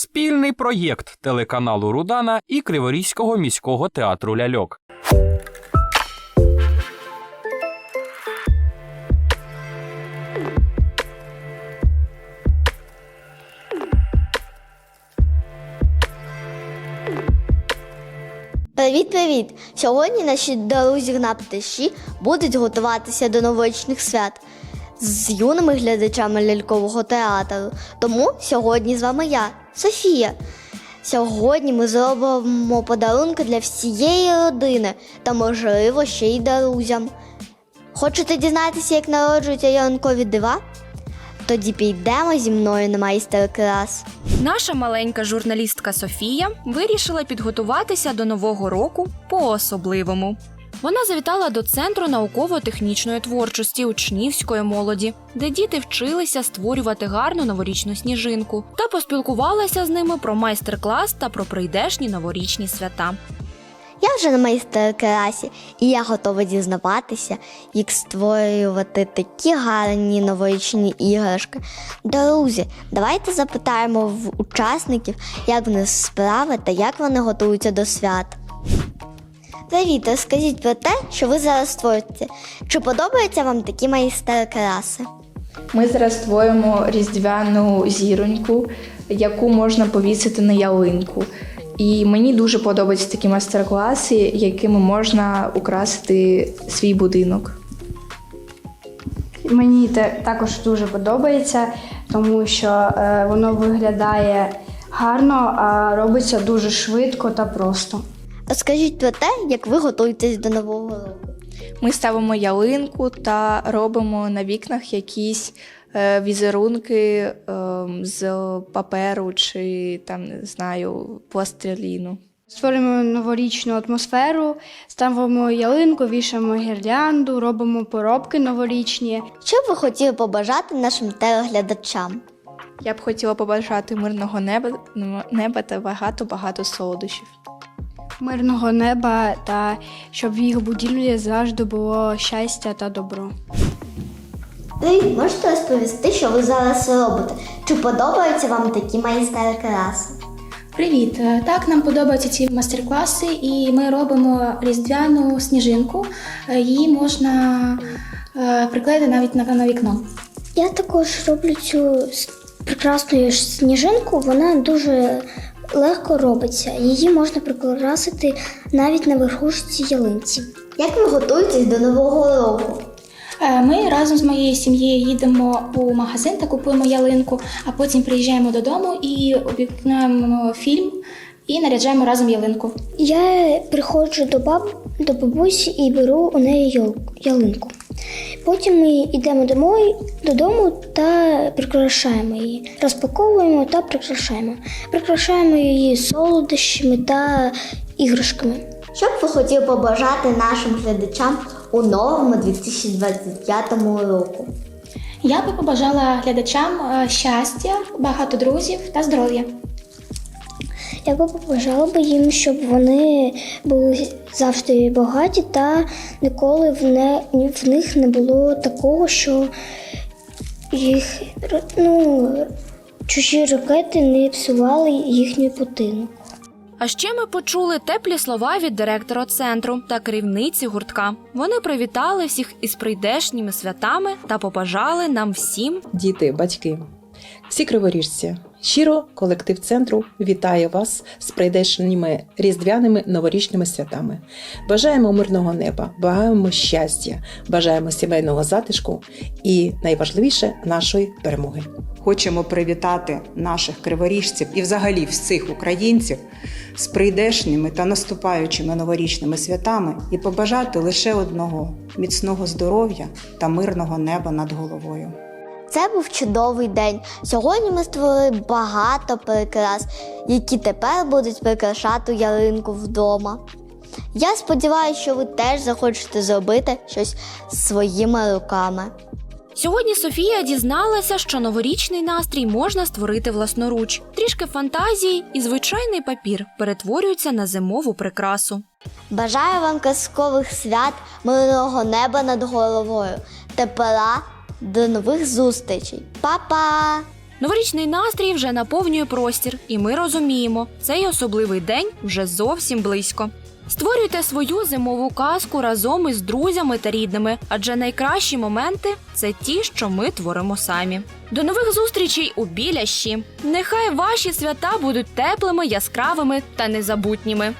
Спільний проєкт телеканалу Рудана і Криворізького міського театру ляльок. Привіт, привіт! Сьогодні наші друзі на пташі будуть готуватися до новорічних свят з юними глядачами лялькового театру. Тому сьогодні з вами я, Софія. Сьогодні ми зробимо подарунки для всієї родини та, можливо, ще й друзям. Хочете дізнатися, як народжуються ялинкові дива? Тоді підемо зі мною на майстер-клас. Наша маленька журналістка Софія вирішила підготуватися до нового року по-особливому. Вона завітала до центру науково-технічної творчості учнівської молоді, де діти вчилися створювати гарну новорічну сніжинку та поспілкувалася з ними про майстер-клас та про прийдешні новорічні свята. Я вже на майстер-класі, і я готова дізнаватися, як створювати такі гарні новорічні іграшки. Друзі, давайте запитаємо в учасників, як в них справи та як вони готуються до свят. Привіт, розкажіть про те, що ви зараз створюєте. Чи подобаються вам такі майстер-класи? Ми зараз створюємо різдвяну зіроньку, яку можна повісити на ялинку. І мені дуже подобаються такі майстер-класи, якими можна украсити свій будинок. Мені також дуже подобається, тому що е, воно виглядає гарно, а робиться дуже швидко та просто. Розкажіть про те, як ви готуєтесь до нового року. Ми ставимо ялинку та робимо на вікнах якісь е, візерунки е, з паперу чи там не знаю пластиліну. Створюємо новорічну атмосферу, ставимо ялинку, вішаємо гірлянду, робимо поробки новорічні. Що б ви хотіли побажати нашим телеглядачам? Я б хотіла побажати мирного неба, неба та багато-багато солодощів. Мирного неба та щоб в їх будівлі завжди було щастя та добро. Привіт, можете розповісти, що ви зараз робите? Чи подобаються вам такі майстер-класи? Привіт! Е, Так, нам подобаються ці майстер-класи, і ми робимо різдвяну сніжинку. Е, Її можна е, приклеїти навіть на, на вікно. Я також роблю цю прекрасну сніжинку, вона дуже легко робиться. Її можна прикрасити навіть на верхушці ялинці. Як ви готуєтесь до нового року? Е, Ми разом з моєю сім'єю їдемо у магазин та купуємо ялинку, а потім приїжджаємо додому і обікнаємо фільм і наряджаємо разом ялинку. Я приходжу до баб, до бабусі і беру у неї ялинку. Потім ми йдемо домой, додому та прикрашаємо її. Розпаковуємо та прикрашаємо. Прикрашаємо її солодощами та іграшками. Що б ви хотіли побажати нашим глядачам у новому 2025 року? Я би побажала глядачам е, щастя, багато друзів та здоров'я. Я би побажала би їм, щоб вони були завжди багаті та ніколи в, не, в них не було такого, що їх ну, чужі ракети не псували їхній будинок. А ще ми почули теплі слова від директора центру та керівниці гуртка. Вони привітали всіх із прийдешніми святами та побажали нам всім діти, батьки, всі криворіжці. Щиро колектив центру вітає вас з прийдешніми різдвяними новорічними святами. Бажаємо мирного неба, бажаємо щастя, бажаємо сімейного затишку і найважливіше нашої перемоги. Хочемо привітати наших криворіжців і взагалі всіх українців з прийдешніми та наступаючими новорічними святами і побажати лише одного міцного здоров'я та мирного неба над головою. Це був чудовий день. Сьогодні ми створили багато прикрас, які тепер будуть прикрашати ялинку вдома. Я сподіваюся, що ви теж захочете зробити щось своїми руками. Сьогодні Софія дізналася, що новорічний настрій можна створити власноруч. Трішки фантазії і звичайний папір перетворюються на зимову прикрасу. Бажаю вам казкових свят, мирного неба над головою, тепла, до нових зустрічей. Па-па! Новорічний настрій вже наповнює простір, і ми розуміємо, цей особливий день вже зовсім близько. Створюйте свою зимову казку разом із друзями та рідними, адже найкращі моменти це ті, що ми творимо самі. До нових зустрічей у Білящі. Нехай ваші свята будуть теплими, яскравими та незабутніми.